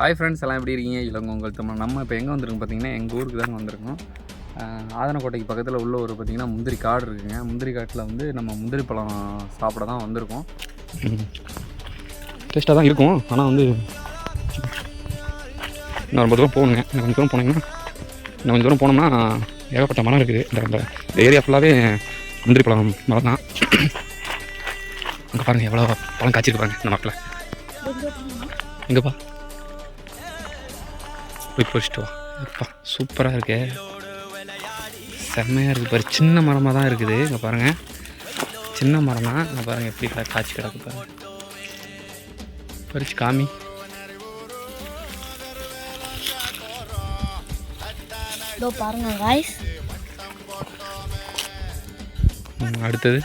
Hi friends எல்லாம் எப்படி இருக்கீங்க? இளங்க உங்கள் தமிழ். நம்ம இப்போ எங்கே வந்திருக்கோம் பார்த்தீங்கன்னா எங்கள் ஊருக்கு தாங்க வந்திருக்கோம். ஆதனக்கோட்டைக்கு பக்கத்தில் உள்ள ஒரு பார்த்தீங்கன்னா முந்திரி காடு இருக்குங்க. முந்திரி காட்டில் வந்து நம்ம முந்திரி பழம் சாப்பிட தான் வந்திருக்கோம். டேஸ்ட்டாக தான் இருக்கும். ஆனால் வந்து இன்னும் ரொம்ப தூரம் போகணுங்க. இன்னும் கொஞ்சம் தூரம் போனீங்கன்னா இன்னும் கொஞ்சம் தூரம் போனோம்னா ஏகப்பட்ட மரம் இருக்குது. இந்த இந்த ஏரியா ஃபுல்லாகவே முந்திரி பழம் மரம் தான். அங்கே பாருங்கள் எவ்வளோ பழம் காய்ச்சிருக்கு பாருங்க இந்த மரத்தில். எங்கேப்பா? போய் பறிச்சிட்டு வா. அப்பா சூப்பராக இருக்கே. செம்மையாக இருக்குது பாரு. சின்ன மரமாக தான் இருக்குது. இங்கே பாருங்கள் சின்ன மரம் தான் இங்கே பாருங்கள் எப்படி காய்ச்சி கிடக்கு பாருங்க. பறிச்சு காமி. பாருங்க காய்ஸ் அடுத்தது.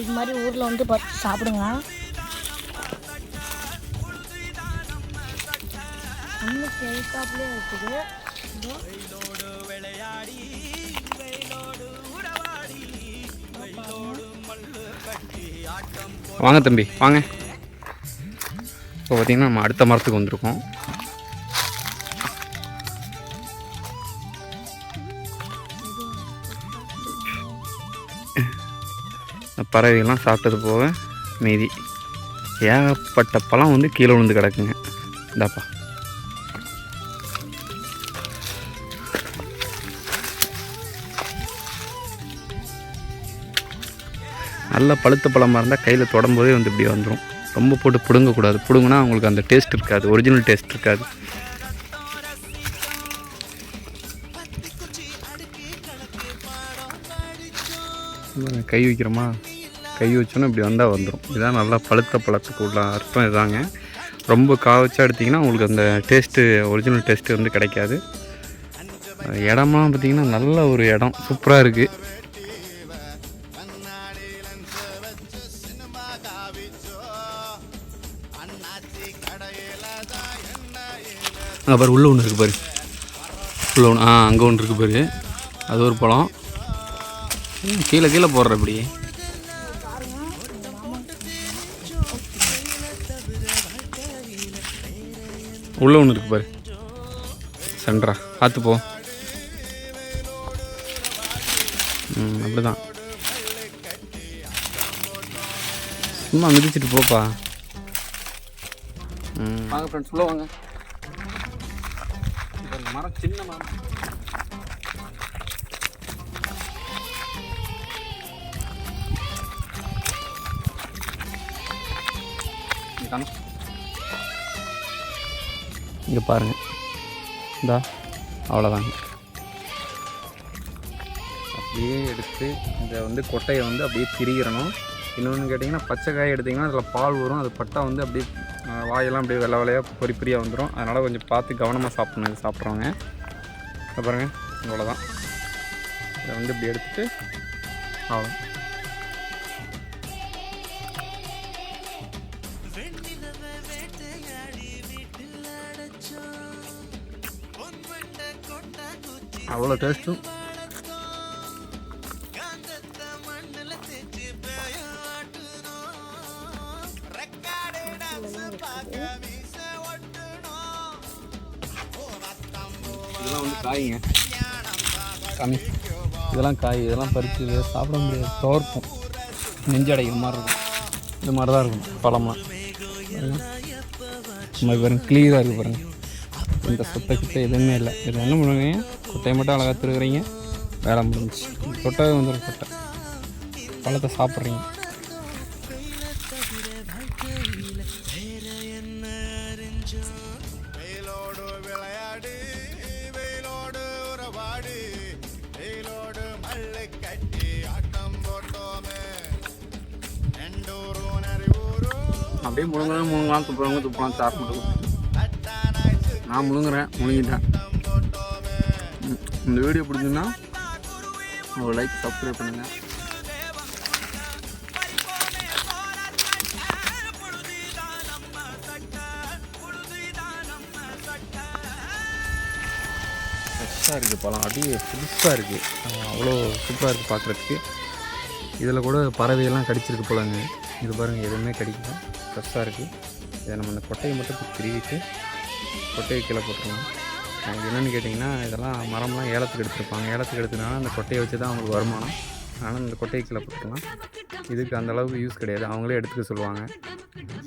இது மாதிரி ஊரில் வந்து சாப்பிடுங்க. இருக்குது. வாங்க தம்பி வாங்க. இப்போ பார்த்தீங்கன்னா நம்ம அடுத்த மரத்துக்கு வந்திருக்கோம். பறவைகள்லாம் சாப்பிட்டது போக மீதி. ஏகப்பட்ட பழம் வந்து கீழே விழுந்து கிடக்குங்க. இந்தாப்பா. நல்ல பழுத்த பழமாக இருந்தால் கையில் தொடம்போதே வந்து இப்படி வந்துடும் ரொம்ப போட்டு பிடுங்கக்கூடாது. பிடுங்கினா அவங்களுக்கு அந்த டேஸ்ட் இருக்காது. ஒரிஜினல் டேஸ்ட் இருக்காது. கை வைக்கிறோமா? கை வச்சோன்னா இப்படி வந்தால் வந்துடும் இதான் நல்லா பழுத்த பழத்துக்கு உள்ள அர்த்தம் இதாங்க. ரொம்ப காவச்சா எடுத்திங்கன்னா உங்களுக்கு அந்த டேஸ்ட்டு ஒரிஜினல் டேஸ்ட்டு வந்து கிடைக்காது. இடமெல்லாம் பார்த்திங்கன்னா நல்ல ஒரு இடம். சூப்பராக இருக்குது அங்கே பாரு உள்ளே ஒன்று இருக்குது பாரு. உள்ளே ஒன்று ஆ அங்கே ஒன்று இருக்குது பாரு. அது ஒரு பழம். கீழே கீழே போடுற இப்படி. உள்ளே ஒன்று இருக்குது பாரு. சென்ட்ரா பார்த்து போ. அப்படிதான். சும்மா மிதிச்சிட்டு போப்பா. வாங்க ஃப்ரெண்ட்ஸ் உள்ளே வாங்க. இந்த மரம் சின்ன மரம். இங்க பாருங்கள் இந்தா அவ்வளோதாங்க அப்படியே எடுத்து இதை வந்து கொட்டையை வந்து அப்படியே திரிகிறணும் இன்னொன்று கேட்டிங்கன்னா பச்சை காய் எடுத்திங்கன்னா அதில் பால் வரும் அது பட்டா வந்து அப்படியே வாயெல்லாம் அப்படியே வெள்ளை வெள்ளையாக பொறி பொரியாக வந்துடும் அதனால் கொஞ்சம் பார்த்து கவனமாக சாப்பிடணும். இது சாப்பிட்றவங்க. அப்புறங்க இவ்வளோதான் இதை வந்து இப்படி எடுத்துட்டு அவ்வளோ அவ்வளோ டேஸ்ட்டும் இதெல்லாம் வந்து காய்ங்க. கம்மி. இதெல்லாம் காய் இதெல்லாம் பறித்து சாப்பிட முடியாது தோர்க்கும் நெஞ்சடைக்கிற மாதிரி இருக்கும். இது மாதிரி தான் இருக்கும் பழம்லாம். பாருங்க. சும்மா பாருங்க கிளியராக இருக்குது பாருங்க. இந்த சொத்தை கிட்ட எதுவுமே இல்லை. இது என்ன பண்ணுவீங்க? கொட்டையை மட்டும் அழகாக திருக்குறீங்க வேலை முடிஞ்சுச்சு. கொட்டை வந்துடும் கொட்டை பழத்தை சாப்பிட்றீங்க. அப்படியே முழுங்கலாம் முழுங்கலாம் துப்புறவங்க துப்பலாம் சாப்பிட்டு நான் முழுங்குறேன் முழுங்கிட்டேன். இந்த வீடியோ பிடிச்சிருந்தா ஒரு லைக் சப்ஸ்கிரைப் பண்ணுங்கள் ஃப்ரெஷ்ஷாக இருக்குது பழம். அப்படியே புதுசாக இருக்குது அவ்வளோ சூப்பராக இருக்குது பார்க்குறதுக்கு இதில் கூட பறவையெல்லாம் கடிச்சிருக்கு போலங்க. இது பாருங்கள் எதுவுமே கிடைக்கல. ஃப்ரெஷ்ஷாக இருக்குது இதை நம்ம அந்த கொட்டையை மட்டும் இப்ப திருவிட்டு கொட்டையை கீழே போட்டுருவோம் என்னென்னு கேட்டிங்கன்னா இதெல்லாம் மரம்லாம் ஏலத்துக்கு எடுத்துருப்பாங்க. ஏலத்துக்கு எடுத்ததுனால அந்த கொட்டையை வச்சு தான் அவங்களுக்கு வருமானம். அதனால் இந்த கொட்டையை கீழே போட்டுக்கலாம். இதுக்கு அந்தளவுக்கு யூஸ் கிடையாது. அவங்களே எடுத்துக்க சொல்லுவாங்க.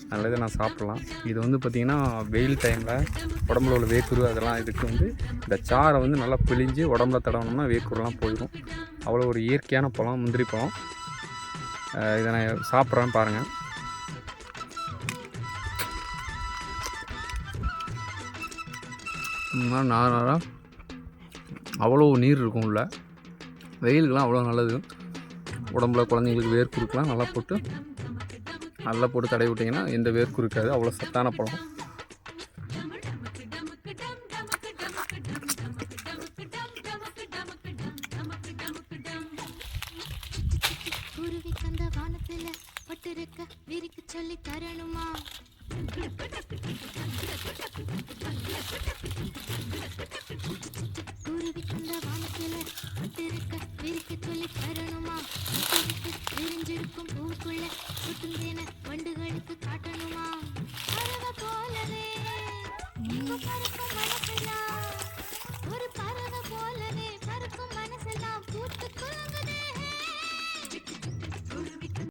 அதனால இதை நான் சாப்பிட்லாம். இது வந்து பார்த்திங்கன்னா வெயில் டைமில் உடம்புல உள்ள வேக்குரு அதெல்லாம் இதுக்கு வந்து இந்த சாரை வந்து நல்லா பிழிஞ்சு உடம்புல தடவணும்னா வேக்குருலாம் போயிடும் அவ்வளோ ஒரு இயற்கையான பழம் முந்திரி பழம். இதை நான் சாப்பிட்றேன்னு பாருங்கள் நார் நாராக அவ்வளோ நீர் இருக்கும் உள்ள. வெயிலுக்கெலாம் அவ்வளோ நல்லது. உடம்புல குழந்தைங்களுக்கு வேர்க்குருக்கெலாம் நல்லா போட்டு நல்லா போட்டு தடவி விட்டிங்கன்னா எந்த வேர்க்கும் இருக்காது. அவ்வளோ சத்தான பழம். சொல்லி தரணுமா? குருவி